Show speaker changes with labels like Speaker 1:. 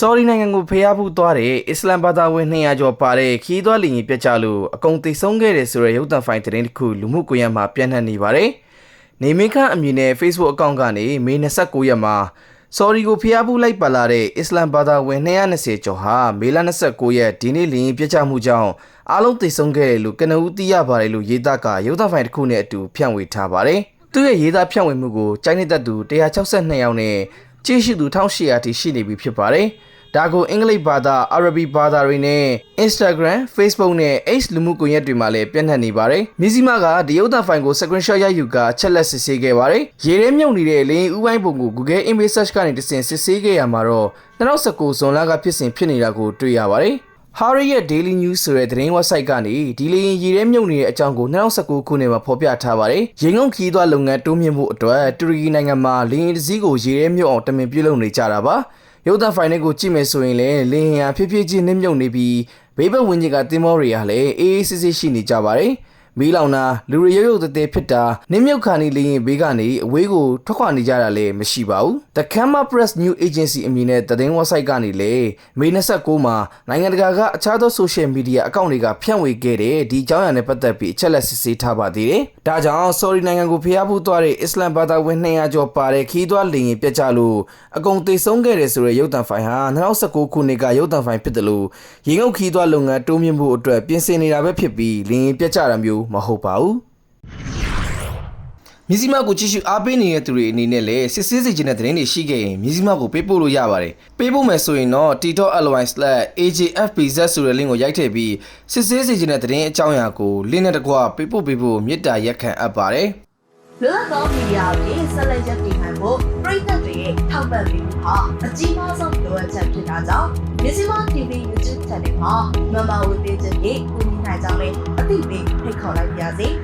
Speaker 1: ဆော်ဒီနိုင်ငံကိုဖျားဖူးသွားတဲ့အစ္စလမ်ဘာသာဝင်200ကျော်ပါတဲ့ခီးသွွားလင်ကြီးပြတ်ကြလို့အကုန်သိဆုံးခဲ့တယ်ဆိုတဲ့ရုပ်သံဖိုင်သတင်းတစ်ခုလူမှုကွန်ရက်မှာပြန့်နှံ့နေပါတယ်။နေမင်းခန့်အမည်နဲ့ Facebook အကောင့်ကနေမေ29ရက်မှာဆော်ဒီကိုဖျားဖူးလိုက်ပါလာတဲ့အစ္စလမ်ဘာသာဝင်220ကျော်ဟာမေလ29ရက်ဒီနေ့လင်ကြီးပြတ်ကြမှုကြောင့်အားလုံးသိဆုံးခဲ့တယ်လို့ကနဦးသိရပါတယ်လို့ရေးသားကရုပ်သံဖိုင်တစ်ခုနဲ့အတူဖြန့်ဝေထားပါတယ်။သူ့ရဲ့ရေးသားဖြန့်ဝေမှုကိုကျိုင်းနေတတ်သူ162ယောက်နဲ့ ကြည့်ရှုသူ1800တိရှိနေပြီဖြစ်ပါတယ်။ဒါကိုအင်္ဂလိပ်ဘာသာ၊အာရဗီဘာသာတွေနဲ့ Instagram, Facebook နဲ့ X လူမှုကွန်ရက်တွေမှာလည်းပြန့်နှံ့နေပါတယ်။မြစည်းမကဒီရုပ်သံဖိုင်ကို screenshot ရိုက်ယူကချက်လက်စစ်ဆေးခဲ့ပါတယ်။ရေထဲမြုပ်နေတဲ့လင်းဥပိုင်းပုံကို Google Image Search ကနေတဆင့်စစ်ဆေးခဲ့ရမှာတော့2019ဇွန်လကဖြစ်စဉ်ဖြစ်နေတာကိုတွေ့ရပါတယ်။ Harry ရဲ့ Daily News ဆိုတဲ့သတင်း website ကနေဒီလေရင်ရေထဲမြုပ်နေတဲ့အကြောင်းကို2019ခုနှစ်မှာဖော်ပြထားပါတယ်။ရေငုံခီးသွားလုပ်ငန်းတိုးမြင့်မှုအတွက်တူရကီနိုင်ငံမှာလေရင်တစ်စီးကိုရေထဲမြုပ်အောင်တမင်ပြုလုပ်နေကြတာပါ။ရုပ်သံဖိုင်တွေကိုကြည့်မယ်ဆိုရင်လည်းလေရင်ဟာဖြည်းဖြည်းချင်းနှိမ့်မြုပ်နေပြီးဘေးဘက်ဝင်းကြီးကတင်မောတွေဟာလည်းအေးအေးဆေးဆေးရှိနေကြပါတယ်။ မီးလောင်တာလူတွေရုပ်ရုပ်သေးသေးဖြစ်တာနင်းမြုပ်ခါနေလေရင်ဘေးကနေအဝေးကိုထွက်ခွာနေကြတာလည်းမရှိပါဘူး။ The Camera Press News Agency အမည်နဲ့သတင်း website ကနေလည်းမေ29မှာနိုင်ငံတကာကအခြားသော social media အကောင့်တွေကဖြန့်ဝေခဲ့တဲ့ဒီအကြောင်းအရာနဲ့ပတ်သက်ပြီးအချက်လက်စစ်ဆေးထားပါသေးတယ်။ဒါကြောင့် sorry နိုင်ငံကိုဖျားဖူးသွားတဲ့အစ္စလမ်ဘာသာဝင်200ကျော်ပါတဲ့ခီးသွွားလေရင်ပြတ်ကြလို့အကုန်သိဆုံးခဲ့တယ်ဆိုတဲ့ရုပ်သံဖိုင်ဟာ2019ခုနှစ်ကရုပ်သံဖိုင်ဖြစ်တယ်လို့ရေငုပ်ခီးသွွားလုပ်ငန်းတိုးမြင့်မှုအတွက်ပြင်ဆင်နေတာပဲဖြစ်ပြီးလေရင်ပြတ်ကြတာမျိုးမဟုတ်ပါဘူးမြစည်းမကိုကြည့်ရှုအားပေးနေတဲ့သူတွေအနေနဲ့လည်းစစ်ဆေးစီခြင်းတဲ့သတင်းတွေရှိခဲ့ရင်မြစည်းမကိုပေးပို့လို့ရပါတယ်ပေးပို့မယ်ဆိုရင်တော့ t.ly/ajfpz ဆိုတဲ့ link ကိုရိုက်ထည့်ပြီးစစ်ဆေးစီခြင်းတဲ့သတင်းအကြောင်းအရာကို link နဲ့တကွပေးပို့ပေးဖို့မေတ္တာရက်ခံအပ်ပါတယ်
Speaker 2: လွတ်လပ်သောမီဒီယာအပြင်ဆက်လက်ရပ်တည်နိုင်ဖို့ပြည်သက်တွေရဲ့ထောက်ပံ့ပေးမှုဟာအကြီးမားဆုံးလိုအပ်ချက်ဖြစ်တာကြောင့်မြစီမ TV YouTube Channel မှာမမဝေပေးခြင်းဖြင့်ကူညီနိုင်ကြောင်းလည်းအသိပေးဖိတ် ခေါ်လိုက်ပါရစေ။